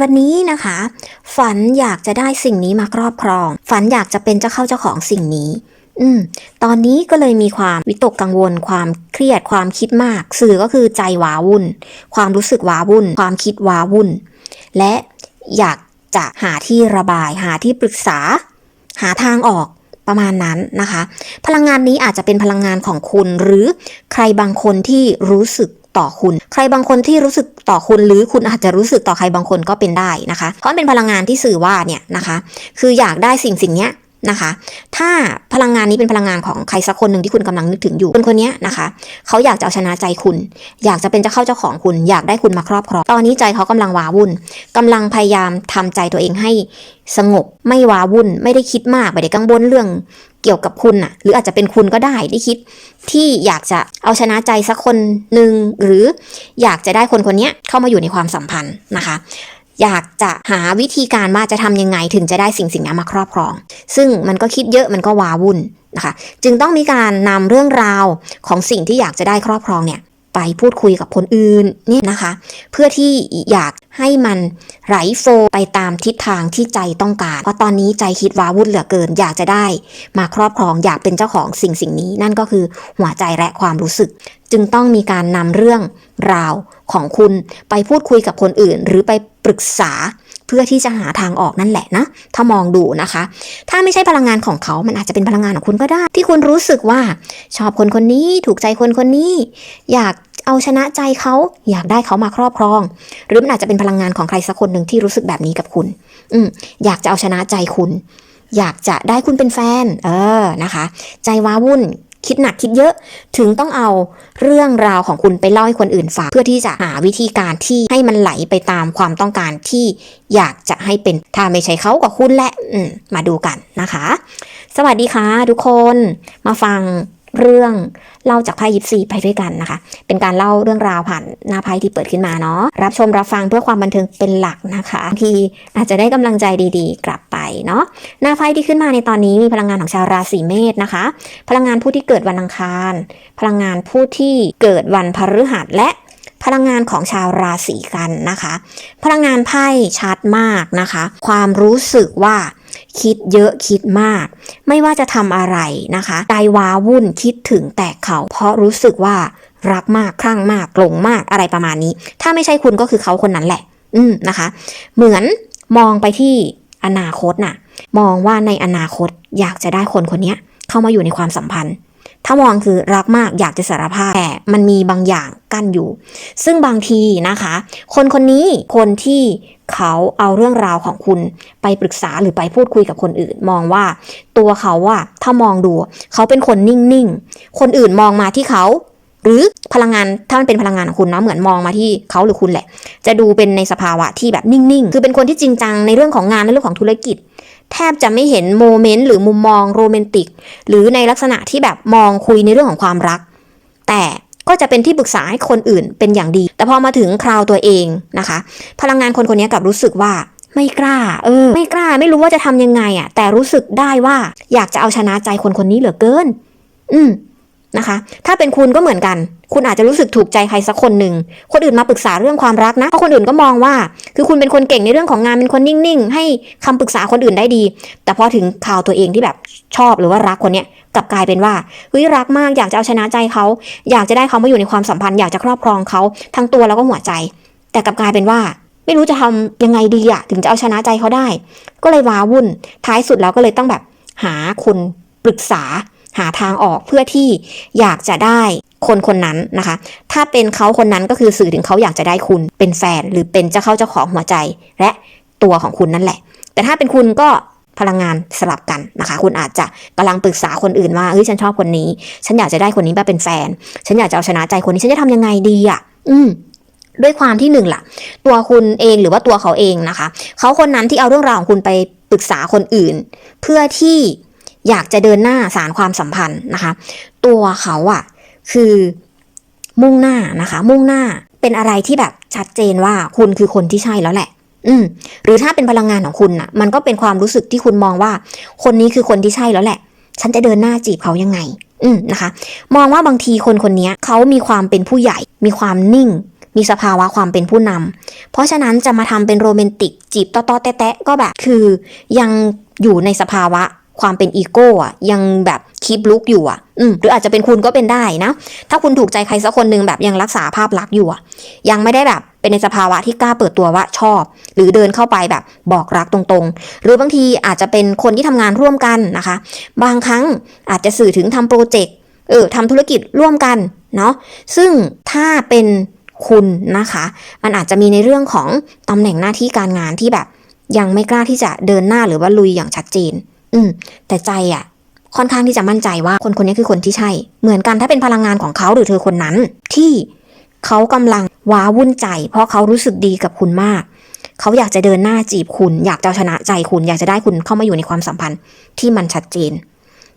วันนี้นะคะ ฝันอยากจะได้สิ่งนี้มาครอบครอง ฝันอยากจะเป็นเจ้าเข้าเจ้าของสิ่งนี้ อืม ตอนนี้ก็เลยมีความวิตกกังวล ความเครียดความคิดมาก สื่อก็คือใจว้าวุ่น ความรู้สึกว้าวุ่น ความคิดว้าวุ่น และอยากจะหาที่ระบาย หาที่ปรึกษา หาทางออกประมาณนั้นนะคะ พลังงานนี้อาจจะเป็นพลังงานของคุณ หรือใครบางคนที่รู้สึก ต่อคุณ ใครบางคนที่รู้สึกต่อคุณหรือคุณอาจจะรู้สึกต่อใครบางคนก็เป็นได้นะคะ เพราะเป็นพลังงานที่สื่อว่าเนี่ยนะคะ คืออยากได้สิ่งสิ่งเนี้ย นะคะ ถ้าพลังงานนี้เป็นพลังงานของใครสักคนหนึ่งที่คุณกำลังนึกถึงอยู่คนคนเนี้ยนะคะเขาอยากจะเอาชนะใจคุณ อยากจะเป็นเจ้าเข้าเจ้าของคุณ อยากได้คุณมาครอบครอง ตอนนี้ใจเขากำลังว้าวุ่นกำลังพยายามทำใจตัวเองให้สงบ ไม่ว้าวุ่น ไม่ได้คิดมาก ไม่ได้กังวลเรื่องเกี่ยวกับคุณน่ะ หรืออาจจะเป็นคุณก็ได้ที่คิด ที่อยากจะเอาชนะใจสักคนหนึ่งหรืออยากจะได้คนคนเนี้ยเข้ามาอยู่ในความสัมพันธ์นะคะ อยากจะหาวิธีการว่าจะทำยังไงถึงจะได้สิ่งสิ่งนั้นมาครอบครอง ซึ่งมันก็คิดเยอะมันก็วาวุ่นนะคะ จึงต้องมีการนำเรื่องราวของสิ่งที่อยากจะได้ครอบครองเนี่ย ไปพูดคุยกับคนอื่นเนี่ยนะคะ เพื่อที่อยากให้มันไหลโฟลไปตามทิศทางที่ใจต้องการ เพราะตอนนี้ใจคิดว้าวุ่นเหลือเกิน อยากจะได้มาครอบครองอยากเป็นเจ้าของสิ่งสิ่งนี้ นั่นก็คือหัวใจและความรู้สึก จึงต้องมีการนำเรื่องราวของคุณไปพูดคุยกับคนอื่น หรือไปปรึกษา เพื่อที่จะหาทางออกนั่นแหละนะ ถ้ามองดูนะคะ ถ้าไม่ใช่พลังงานของเขา มันอาจจะเป็นพลังงานของคุณก็ได้ ที่คุณรู้สึกว่าชอบคนคนนี้ ถูกใจคนคนนี้ อยากเอาชนะใจเขาอยากได้เขามาครอบครอง หรือมันอาจจะเป็นพลังงานของใครสักคนหนึ่งที่รู้สึกแบบนี้กับคุณ อืมอยากจะเอาชนะใจคุณ อยากจะได้คุณเป็นแฟน เออนะคะ ใจว้าวุ่น คิดหนักคิดเยอะ ถึงต้องเอาเรื่องราวของคุณไปเล่าให้คนอื่นฟังเพื่อที่จะหาวิธีการที่ให้มันไหลไปตามความต้องการที่อยากจะให้เป็นถ้าไม่ใช่เขากับคุณแหละมมาดูกันนะคะ สวัสดีค่ะทุกคนมาฟัง เรื่องเล่าจากไพ่ยิปซีไปด้วยกันนะคะ เป็นการเล่าเรื่องราวผ่านหน้าไพ่ที่เปิดขึ้นมาเนาะ รับชมรับฟังเพื่อความบันเทิงเป็นหลักนะคะบางทีอาจจะได้กำลังใจดีๆ กลับไปเนาะ หน้าไพ่ที่ขึ้นมาในตอนนี้มีพลังงานของชาวราศีเมษนะคะ พลังงานผู้ที่เกิดวันอังคาร พลังงานผู้ที่เกิดวันพฤหัสและพลังงานของชาวราศีกันนะคะ พลังงานไพ่ชัดมากนะคะ ความรู้สึกว่า คิดเยอะคิดมาก ไม่ว่าจะทำอะไรนะคะใจว้าวุ่นคิดถึงแตกเขา เพราะรู้สึกว่ารักมากคลั่งมากหลงมากอะไรประมาณนี้ ถ้าไม่ใช่คุณก็คือเขาคนนั้นแหละ อืมนะคะ เหมือนมองไปที่อนาคตน่ะ มองว่าในอนาคตอยากจะได้คนคนนี้เข้ามาอยู่ในความสัมพันธ์ ถ้ามองคือรักมากอยากจะสารภาพแต่มันมีบางอย่างกั้นอยู่ ซึ่งบางทีนะคะ คนคนนี้คนที่เขาเอาเรื่องราวของคุณไปปรึกษาหรือไปพูดคุยกับคนอื่น มองว่าตัวเขาอะถ้ามองดูเขาเป็นคนนิ่งๆ คนอื่นมองมาที่เขาหรือพลังงานถ้ามันเป็นพลังงานของคุณเนาะเหมือนมองมาที่เขาหรือคุณแหละ จะดูเป็นในสภาวะที่แบบนิ่งๆ คือเป็นคนที่จริงจังในเรื่องของงานในเรื่องของธุรกิจ แทบจะไม่เห็นโมเมนต์หรือมุมมองโรแมนติก หรือในลักษณะที่แบบมองคุยในเรื่องของความรัก แต่ก็จะเป็นที่ปรึกษาให้คนอื่นเป็นอย่างดี แต่พอมาถึงคราวตัวเองนะคะ พลังงานคนคนนี้กลับรู้สึกว่าไม่กล้า เออ ไม่กล้า ไม่รู้ว่าจะทำยังไงอะ่ะ แต่รู้สึกได้ว่าอยากจะเอาชนะใจคนคนนี้เหลือเกิน อืม นะคะ ถ้าเป็นคุณก็เหมือนกัน คุณอาจจะรู้สึกถูกใจใครสักคนหนึ่ง คนอื่นมาปรึกษาเรื่องความรักนะ เพราะคนอื่นก็มองว่า คือคุณเป็นคนเก่งในเรื่องของงาน เป็นคนนิ่ง ๆ ให้คำปรึกษาคนอื่นได้ดี แต่พอถึงข่าวตัวเองที่แบบชอบหรือว่ารักคนเนี้ยกลับกลายเป็นว่าเฮ้ยรักมาก อยากจะเอาชนะใจเขา อยากจะได้เขามาอยู่ในความสัมพันธ์ อยากจะครอบครองเขาทั้งตัวแล้วก็หัวใจ แต่กลับกลายเป็นว่า ไม่รู้จะทำยังไงดีอะถึงจะเอาชนะใจเขาได้ ก็เลยว้าวุ่น ท้ายสุดแล้วก็เลยต้องแบบหาคนปรึกษา หาทางออกเพื่อที่อยากจะได้คนคนนั้นนะคะ ถ้าเป็นเขาคนนั้นก็คือสื่อถึงเขาอยากจะได้คุณเป็นแฟน หรือเป็นเจ้าเข้าเจ้าของหัวใจ และตัวของคุณนั่นแหละ แต่ถ้าเป็นคุณก็พลังงานสลับกันนะคะ คุณอาจจะกำลังปรึกษาคนอื่นว่าเฮ้ยฉันชอบคนนี้ ฉันอยากจะได้คนนี้มาเป็นแฟน ฉันอยากจะเอาชนะใจคนนี้ฉันจะทำยังไงดีอะ อืมด้วยความที่หนึ่งล่ะ ตัวคุณเองหรือว่าตัวเขาเองนะคะ เขาคนนั้นที่เอาเรื่องราวของคุณไปปรึกษาคนอื่น เพื่อที่ อยากจะเดินหน้าสารความสัมพันธ์นะคะ ตัวเขาอะคือมุ่งหน้านะคะ มุ่งหน้าเป็นอะไรที่แบบชัดเจนว่าคุณคือคนที่ใช่แล้วแหละ อืม หรือถ้าเป็นพลังงานของคุณน่ะมันก็เป็นความรู้สึกที่คุณมองว่า คนนี้คือคนที่ใช่แล้วแหละ ฉันจะเดินหน้าจีบเขายังไง อืมนะคะ มองว่าบางทีคนคนนี้เขามีความเป็นผู้ใหญ่ มีความนิ่ง มีสภาวะความเป็นผู้นำเพราะฉะนั้นจะมาทำเป็นโรแมนติกจีบต่อๆแตะๆก็แบบคือยังอยู่ในสภาวะความเป็นอีโก้อะยังแบบคีปลุกอยู่อะอืมหรืออาจจะเป็นคุณก็เป็นได้นะ ถ้าคุณถูกใจใครสักคนหนึ่งแบบยังรักษาภาพลักษณ์อยู่อะยังไม่ได้แบบเป็นในสภาวะที่กล้าเปิดตัวว่าชอบ หรือเดินเข้าไปแบบบอกรักตรงๆ หรือบางทีอาจจะเป็นคนที่ทำงานร่วมกันนะคะ บางครั้งอาจจะสื่อถึงทำโปรเจกต์เออทำธุรกิจร่วมกันเนาะซึ่งถ้าเป็นคุณนะคะ มันอาจจะมีในเรื่องของตำแหน่งหน้าที่การงานที่แบบ ยังไม่กล้าที่จะเดินหน้าหรือว่าลุยอย่างชัดเจน อืม แต่ใจอะค่อนข้างที่จะมั่นใจว่าคนคนนี้คือคนที่ใช่ เหมือนกันถ้าเป็นพลังงานของเขาหรือเธอคนนั้น ที่เขากำลังว้าวุ่นใจ เพราะเขารู้สึกดีกับคุณมากเขาอยากจะเดินหน้าจีบคุณ อยากจะชนะใจคุณ อยากจะได้คุณเข้ามาอยู่ในความสัมพันธ์ที่มันชัดเจน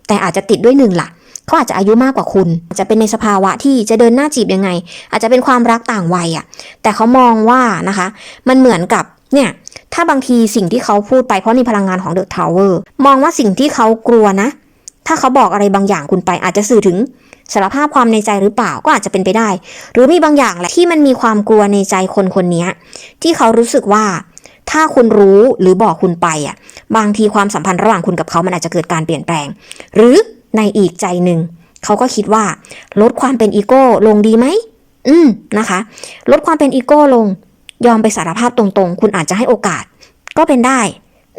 แต่อาจจะติดด้วยหนึ่งล่ะเขาอาจจะอายุมากกว่าคุณอาจจะเป็นในสภาวะที่จะเดินหน้าจีบยังไง อาจจะเป็นความรักต่างวัยอะ แต่เขามองว่านะคะ มันเหมือนกับ เนี่ยถ้าบางทีสิ่งที่เขาพูดไปเพราะมีพลังงานของเดอะทาวเวอร์มองว่าสิ่งที่เขากลัวนะ ถ้าเขาบอกอะไรบางอย่างคุณไปอาจจะสื่อถึงสารภาพความในใจหรือเปล่าก็อาจจะเป็นไปได้ หรือมีบางอย่างแหละที่มันมีความกลัวในใจคนคนนี้ที่เขารู้สึกว่า ถ้าคุณรู้หรือบอกคุณไปอะ บางทีความสัมพันธ์ระหว่างคุณกับเขามันอาจจะเกิดการเปลี่ยนแปลง หรือในอีกใจหนึ่งเขาก็คิดว่าลดความเป็นอีโก้ลงดีไหมอืมนะคะ ลดความเป็นอีโก้ลง ยอมไปสารภาพตรงๆ คุณอาจจะให้โอกาส ก็เป็นได้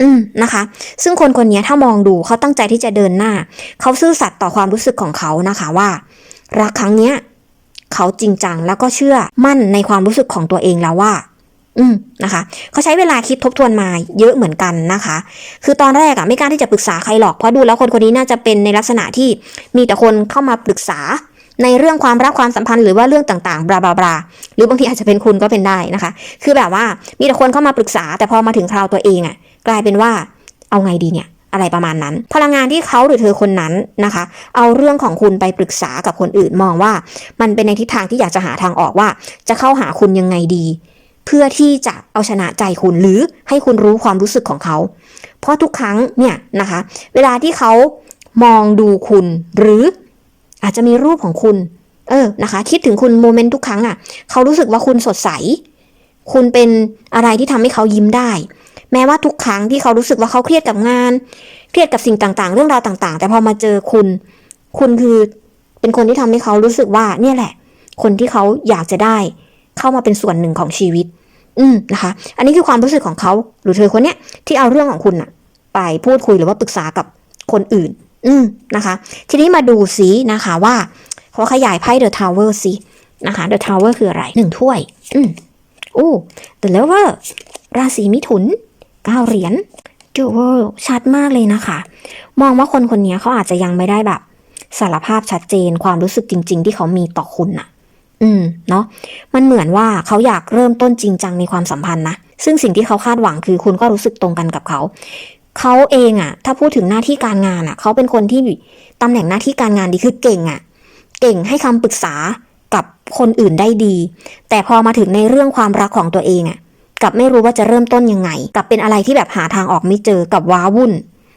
อืมนะคะ ซึ่งคนคนนี้ถ้ามองดูเขาตั้งใจที่จะเดินหน้า เขาซื่อสัตย์ต่อความรู้สึกของเขานะคะว่า รักครั้งเนี้ยเขาจริงจังแล้วก็เชื่อมั่นในความรู้สึกของตัวเองแล้วว่า อืมนะคะ เขาใช้เวลาคิดทบทวนมาเยอะเหมือนกันนะคะ คือตอนแรกอะไม่กล้าที่จะปรึกษาใครหรอกเพราะดูแล้วคนคนนี้น่าจะเป็นในลักษณะที่มีแต่คนเข้ามาปรึกษา ในเรื่องความรักความสัมพันธ์หรือว่าเรื่องต่างๆบลาบลาบลาหรือบางทีอาจจะเป็นคุณก็เป็นได้นะคะ คือแบบว่ามีแต่คนเข้ามาปรึกษา แต่พอมาถึงคราวตัวเองอะกลายเป็นว่าเอาไงดีเนี่ยอะไรประมาณนั้น พลังงานที่เขาหรือเธอคนนั้นนะคะ เอาเรื่องของคุณไปปรึกษากับคนอื่นมองว่า มันเป็นในทิศทางที่อยากจะหาทางออกว่า จะเข้าหาคุณยังไงดี เพื่อที่จะเอาชนะใจคุณหรือให้คุณรู้ความรู้สึกของเขา เพราะทุกครั้งเนี่ยนะคะ เวลาที่เขามองดูคุณหรือ อาจจะมีรูปของคุณ เออนะคะ คิดถึงคุณโมเมนต์ทุกครั้งอะ่ะ เขารู้สึกว่าคุณสดใส คุณเป็นอะไรที่ทำให้เขายิ้มได้ แม้ว่าทุกครั้งที่เขารู้สึกว่าเขาเครียดกับงาน เครียดกับสิ่งต่างๆ เรื่องราวต่างๆ แต่พอมาเจอคุณ คุณคือเป็นคนที่ทำให้เขารู้สึกว่าเนี่ยแหละ คนที่เขาอยากจะได้ เข้ามาเป็นส่วนหนึ่งของชีวิต อืมนะคะ อันนี้คือความรู้สึกของเขาหรือเธอคนเนี้ยที่เอาเรื่องของคุณอะไปพูดคุยหรือว่าปรึกษากับคนอื่น อืมนะคะ ทีนี้มาดูซินะคะว่าเขาขยายไพ่ The Tower ซินะคะ The Tower คืออะไรหนึ่งถ้วย อืมโอ้ The Lover ราศีมิถุนเก้าเหรียญจูเวอร์ชัดมากเลยนะคะ มองว่าคนคนนี้เขาอาจจะยังไม่ได้แบบ สารภาพชัดเจนความรู้สึกจริง ๆ ที่เขามีต่อคุณน่ะ อืม เนาะมันเหมือนว่าเขาอยากเริ่มต้นจริงจังในความสัมพันธ์นะ ซึ่งสิ่งที่เขาคาดหวังคือคุณก็รู้สึกตรงกันกับเขา เขาเองอะถ้าพูดถึงหน้าที่การงานอะเขาเป็นคนที่ตำแหน่งหน้าที่การงานดีคือเก่งอะเก่งให้คำปรึกษากับคนอื่นได้ดี แต่พอมาถึงในเรื่องความรักของตัวเองอะกับไม่รู้ว่าจะเริ่มต้นยังไง กับเป็นอะไรที่แบบหาทางออกไม่เจอกับว้าวุ่น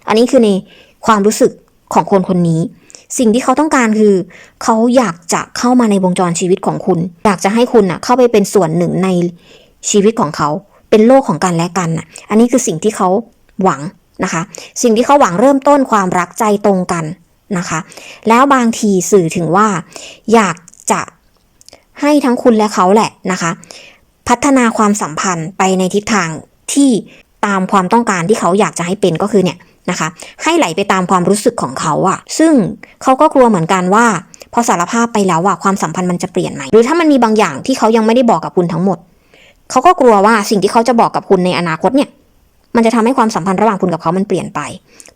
อันนี้คือในความรู้สึกของคนคนนี้ สิ่งที่เขาต้องการคือ เขาอยากจะเข้ามาในวงจรชีวิตของคุณ อยากจะให้คุณน่ะเข้าไปเป็นส่วนหนึ่งในชีวิตของเขา เป็นโลกของกันและกันน่ะอันนี้คือสิ่งที่เขาหวัง นะคะ สิ่งที่เขาหวังเริ่มต้นความรักใจตรงกันนะคะ แล้วบางทีสื่อถึงว่า อยากจะให้ทั้งคุณและเขาแหละนะคะ พัฒนาความสัมพันธ์ไปในทิศทางที่ตามความต้องการที่เขาอยากจะให้เป็นก็คือเนี่ยนะคะให้ไหลไปตามความรู้สึกของเขาอะซึ่งเขาก็กลัวเหมือนกันว่า พอสารภาพไปแล้วอะความสัมพันธ์มันจะเปลี่ยนไหมหรือถ้ามันมีบางอย่างที่เขายังไม่ได้บอกกับคุณทั้งหมด เขาก็กลัวว่าสิ่งที่เขาจะบอกกับคุณในอนาคตเนี่ย มันจะทำให้ความสัมพันธ์ระหว่างคุณกับเขามันเปลี่ยนไป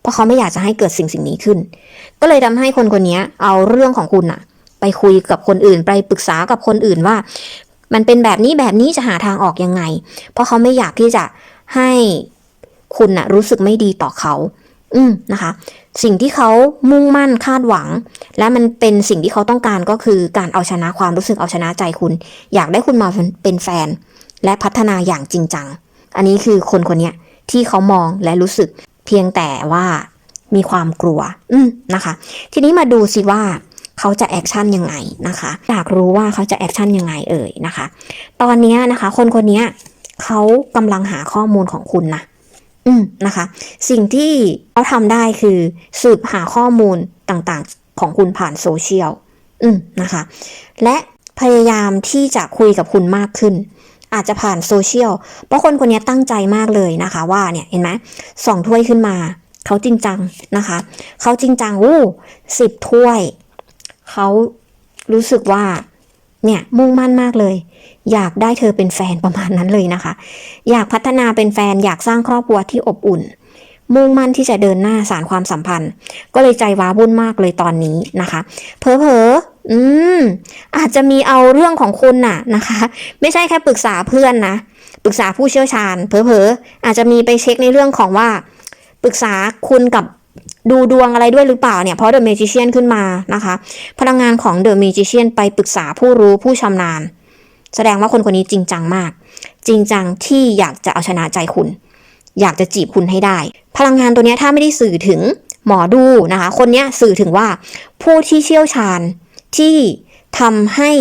เพราะเขาไม่อยากจะให้เกิดสิ่งสิ่งนี้ขึ้น ก็เลยทำให้คนคนนี้เอาเรื่องของคุณอะไปคุยกับคนอื่น ไปปรึกษากับคนอื่นว่า มันเป็นแบบนี้แบบนี้จะหาทางออกยังไง เพราะเขาไม่อยากที่จะให้คุณนะรู้สึกไม่ดีต่อเขา อืมนะคะ สิ่งที่เขามุ่งมั่นคาดหวัง และมันเป็นสิ่งที่เขาต้องการก็คือการเอาชนะความรู้สึกเอาชนะใจคุณ อยากได้คุณมาเป็นแฟน และพัฒนาอย่างจริงจัง อันนี้คือคนคนนี้ ที่เขามองและรู้สึกเพียงแต่ว่ามีความกลัว อืมนะคะ ทีนี้มาดูสิว่าเขาจะแอคชั่นยังไงนะคะ อยากรู้ว่าเขาจะแอคชั่นยังไงเอ่ยนะคะ ตอนนี้นะคะ คนคนนี้เขากำลังหาข้อมูลของคุณนะอืมนะคะ สิ่งที่เขาทำได้คือสืบหาข้อมูลต่างๆ ของคุณผ่านโซเชียลอืมนะคะ และพยายามที่จะคุยกับคุณมากขึ้น อาจจะผ่านโซเชียลเพราะคนคนนี้ตั้งใจมากเลยนะคะ ว่าเนี่ยเห็นไหมสองถ้วยขึ้นมาเขาจริงจังนะคะเขาจริงจังอู้สิบถ้วยเขารู้สึกว่าเนี่ยมุ่งมั่นมากเลย อยากได้เธอเป็นแฟนประมาณนั้นเลยนะคะ อยากพัฒนาเป็นแฟนอยากสร้างครอบครัวที่อบอุ่น มุ่งมั่นที่จะเดินหน้าสารความสัมพันธ์ ก็เลยใจว้าวุ่นมากเลยตอนนี้นะคะ เพอเพอ อืม อาจจะมีเอาเรื่องของคุณน่ะนะคะ ไม่ใช่แค่ปรึกษาเพื่อนนะปรึกษาผู้เชี่ยวชาญเพอเพอๆอาจจะมีไปเช็คในเรื่องของว่า ปรึกษาคุณกับดูดวงอะไรด้วยหรือเปล่าเนี่ยเพราะเดอะเมจิเชียนขึ้นมานะคะ พลังงานของเดอะเมจิเชียนไปปรึกษาผู้รู้ผู้ชำนาญ แสดงว่าคนคนนี้จริงจังมาก จริงจังที่อยากจะเอาชนะใจคุณ อยากจะจีบคุณให้ได้ พลังงานตัวนี้ถ้าไม่ได้สื่อถึงหมอดูนะคะ คนนี้สื่อถึงว่าผู้ที่เชี่ยวชาญ ที่ทำให้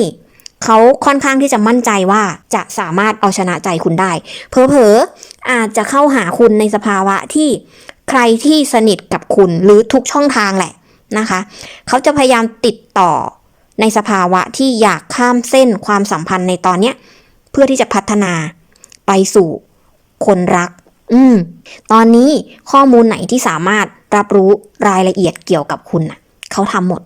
เขาค่อนข้างที่จะมั่นใจว่าจะสามารถเอาชนะใจคุณได้ เพอเพออาจจะเข้าหาคุณในสภาวะที่ใครที่สนิทกับคุณหรือทุกช่องทางแหละนะคะ เขาจะพยายามติดต่อในสภาวะที่อยากข้ามเส้นความสัมพันธ์ในตอนเนี้ยเพื่อที่จะพัฒนาไปสู่คนรัก อืม ตอนนี้ข้อมูลไหนที่สามารถรับรู้รายละเอียดเกี่ยวกับคุณน่ะเขาทำหมด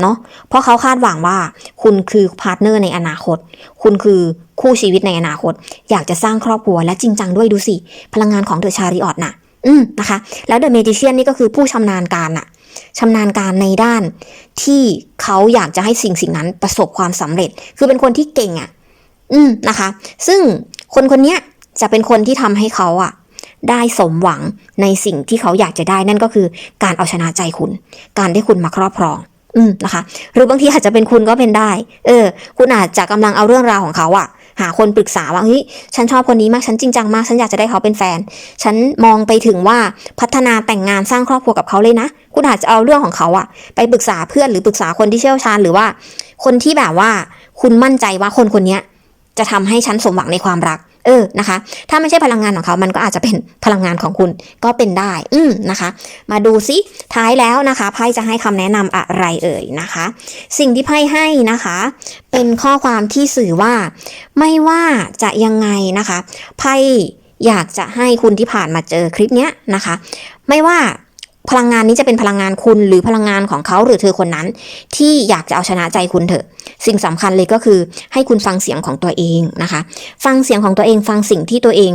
เนาะเพราะเขาคาดหวังว่าคุณคือพาร์ทเนอร์ในอนาคต คุณคือคู่ชีวิตในอนาคต อยากจะสร้างครอบครัวและจริงจังด้วยดูสิ พลังงานของเดอะชาริออตน่ะ อืมนะคะ แล้วเดอะเมจิเชียนนี่ก็คือผู้ชำนาญการน่ะชำนาญการในด้านที่เขาอยากจะให้สิ่งสิ่งนั้นประสบความสำเร็จ คือเป็นคนที่เก่งอะ อืมนะคะ ซึ่งคนคนนี้จะเป็นคนที่ทำให้เขาอะ ได้สมหวังในสิ่งที่เขาอยากจะได้นั่นก็คือการเอาชนะใจคุณ การได้คุณมาครอบครอง อืมนะคะ หรือบางทีอาจจะเป็นคุณก็เป็นได้ เออ คุณอาจจะกำลังเอาเรื่องราวของเขาอะหาคนปรึกษาว่าเฮ้ยฉันชอบคนนี้มากฉันจริงจังมากฉันอยากจะได้เขาเป็นแฟน ฉันมองไปถึงว่าพัฒนาแต่งงานสร้างครอบครัวกับเขาเลยนะคุณอาจจะเอาเรื่องของเขาอะไปปรึกษาเพื่อนหรือปรึกษาคนที่เชี่ยวชาญหรือว่า คนที่แบบว่า คุณมั่นใจว่าคนคนนี้จะทำให้ฉันสมหวังในความรัก เออนะคะ ถ้าไม่ใช่พลังงานของเขา มันก็อาจจะเป็นพลังงานของคุณก็เป็นได้ อืมนะคะ มาดูซิท้ายแล้วนะคะไพ่จะให้คำแนะนำอะไรเอ่ยนะคะ สิ่งที่ไพ่ให้นะคะ เป็นข้อความที่สื่อว่า ไม่ว่าจะยังไงนะคะไพ่อยากจะให้คุณที่ผ่านมาเจอคลิปเนี้ยนะคะ ไม่ว่า พลังงานนี้จะเป็นพลังงานคุณหรือพลังงานของเขาหรือเธอคนนั้น ที่อยากจะเอาชนะใจคุณเถอะ สิ่งสำคัญเลยก็คือให้คุณฟังเสียงของตัวเองนะคะ ฟังเสียงของตัวเองฟังสิ่งที่ตัวเอง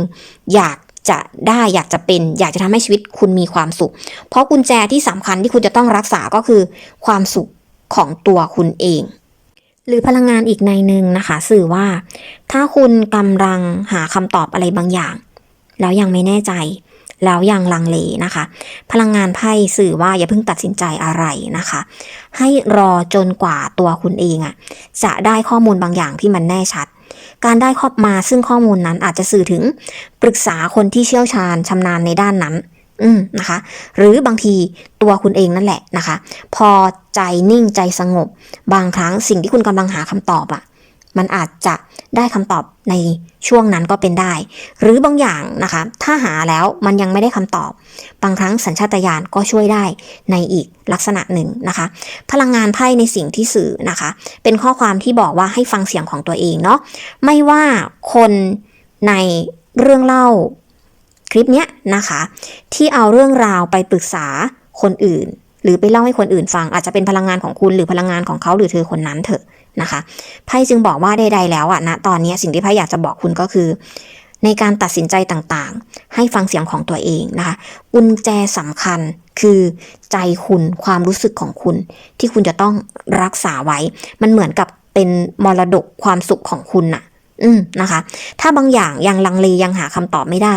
อยากจะได้อยากจะเป็น อยากจะทำให้ชีวิตคุณมีความสุข เพราะกุญแจที่สำคัญที่คุณจะต้องรักษาก็คือ ความสุขของตัวคุณเอง หรือพลังงานอีกในหนึ่งนะคะ สื่อว่า ถ้าคุณกำลังหาคำตอบอะไรบางอย่าง แล้วยังไม่แน่ใจ แล้วยังลังเลนะคะ พลังงานไพ่สื่อว่าอย่าเพิ่งตัดสินใจอะไรนะคะ ให้รอจนกว่าตัวคุณเองอะจะได้ข้อมูลบางอย่างที่มันแน่ชัด การได้ข้อมาซึ่งข้อมูลนั้นอาจจะสื่อถึงปรึกษาคนที่เชี่ยวชาญชำนาญในด้านนั้น อืมนะคะ หรือบางทีตัวคุณเองนั่นแหละนะคะ พอใจนิ่งใจสงบ บางครั้งสิ่งที่คุณกำลังหาคำตอบอะ มันอาจจะได้คำตอบในช่วงนั้นก็เป็นได้ หรือบางอย่างนะคะ ถ้าหาแล้วมันยังไม่ได้คำตอบ บางครั้งสัญชาตญาณก็ช่วยได้ในอีกลักษณะหนึ่งนะคะ พลังงานไพ่ในสิ่งที่สื่อนะคะ เป็นข้อความที่บอกว่าให้ฟังเสียงของตัวเองเนาะไม่ว่าคนในเรื่องเล่าคลิปเนี้ยนะคะ ที่เอาเรื่องราวไปปรึกษาคนอื่น หรือไปเล่าให้คนอื่นฟัง อาจจะเป็นพลังงานของคุณหรือพลังงานของเขาหรือเธอคนนั้นเถอะนะคะไพ่จึงบอกว่าใดๆแล้วอะนะตอนนี้สิ่งที่ไพ่อยากจะบอกคุณก็คือ ในการตัดสินใจต่างๆ ให้ฟังเสียงของตัวเองนะคะกุญแจสำคัญคือใจคุณความรู้สึกของคุณ ที่คุณจะต้องรักษาไว้ มันเหมือนกับเป็นมรดกความสุขของคุณน่ะ อืมนะคะ ถ้าบางอย่างยังลังเลยังหาคำตอบไม่ได้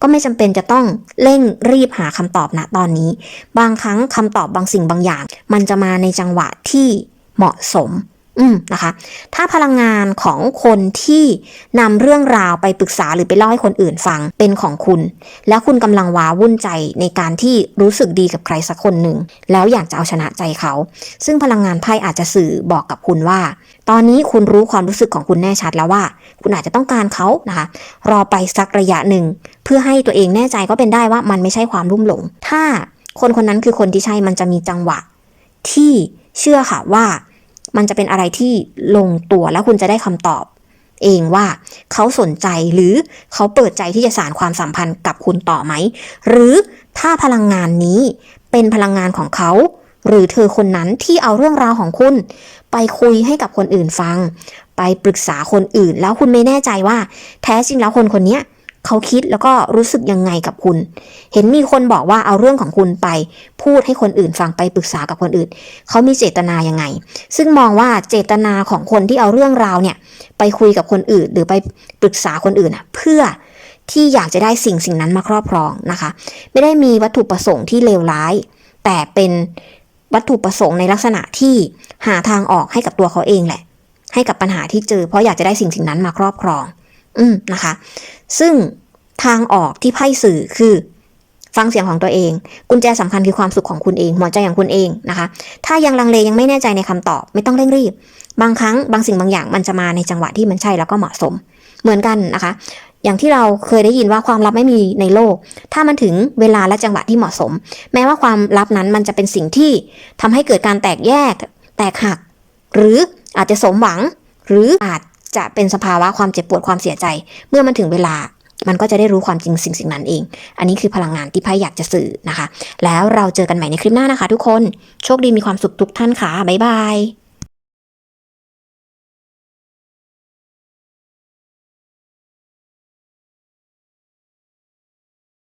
ก็ไม่จำเป็นจะต้องเร่งรีบหาคำตอบณตอนนี้ บางครั้งคำตอบบางสิ่งบางอย่าง มันจะมาในจังหวะที่เหมาะสม อืมนะคะ ถ้าพลังงานของคนที่นำเรื่องราวไปปรึกษาหรือไปเล่าให้คนอื่นฟังเป็นของคุณ แล้วคุณกำลังว้าวุ่นใจในการที่รู้สึกดีกับใครสักคนหนึ่งแล้วอยากจะเอาชนะใจเขา ซึ่งพลังงานไพ่อาจจะสื่อบอกกับคุณว่า ตอนนี้คุณรู้ความรู้สึกของคุณแน่ชัดแล้วว่า คุณอาจจะต้องการเขานะคะ รอไปสักระยะหนึ่ง เพื่อให้ตัวเองแน่ใจก็เป็นได้ว่ามันไม่ใช่ความรุ่มหลง ถ้าคนคนนั้นคือคนที่ใช่มันจะมีจังหวะ ที่เชื่อค่ะว่ามันจะเป็นอะไรที่ลงตัวแล้วคุณจะได้คำตอบ เองว่าเขาสนใจหรือเขาเปิดใจที่จะสานความสัมพันธ์กับคุณต่อไหม หรือถ้าพลังงานนี้เป็นพลังงานของเขา หรือเธอคนนั้นที่เอาเรื่องราวของคุณ ไปคุยให้กับคนอื่นฟัง ไปปรึกษาคนอื่น แล้วคุณไม่แน่ใจว่า แท้จริงแล้วคนคนนี้เขาคิดแล้วก็รู้สึกยังไงกับคุณ เห็นมีคนบอกว่าเอาเรื่องของคุณไป พูดให้คนอื่นฟังไปปรึกษากับคนอื่น เขามีเจตนายังไง ซึ่งมองว่าเจตนาของคนที่เอาเรื่องราวเนี่ย ไปคุยกับคนอื่น หรือไปปรึกษาคนอื่นอะเพื่อที่อยากจะได้สิ่งสิ่งนั้นมาครอบครองนะคะ ไม่ได้มีวัตถุประสงค์ที่เลวร้าย แต่เป็น วัตถุประสงค์ในลักษณะที่หาทางออกให้กับตัวเขาเองแหละ ให้กับปัญหาที่เจอ เพราะอยากจะได้สิ่งสิ่งนั้นมาครอบครอง อืมนะคะ ซึ่งทางออกที่ไพ่สื่อคือ ฟังเสียงของตัวเอง กุญแจสำคัญคือความสุขของคุณเองหัวใจของคุณเองนะคะ ถ้ายังลังเลยังไม่แน่ใจในคำตอบ ไม่ต้องเร่งรีบ บางครั้งบางสิ่งบางอย่างมันจะมาในจังหวะที่มันใช่แล้วก็เหมาะสม เหมือนกันนะคะ อย่างที่เราเคยได้ยินว่าความลับไม่มีในโลก ถ้ามันถึงเวลาและจังหวะที่เหมาะสม แม้ว่าความลับนั้นมันจะเป็นสิ่งที่ทำให้เกิดการแตกแยก แตกหัก หรืออาจจะสมหวัง หรืออาจจะเป็นสภาวะความเจ็บปวดความเสียใจ เมื่อมันถึงเวลามันก็จะได้รู้ความจริงสิ่งสิ่งนั้นเอง อันนี้คือพลังงานที่ไพ่อยากจะสื่อนะคะ แล้วเราเจอกันใหม่ในคลิปหน้านะคะ ทุกคน โชคดีมีความสุขทุกท่านค่ะ บ๊ายบาย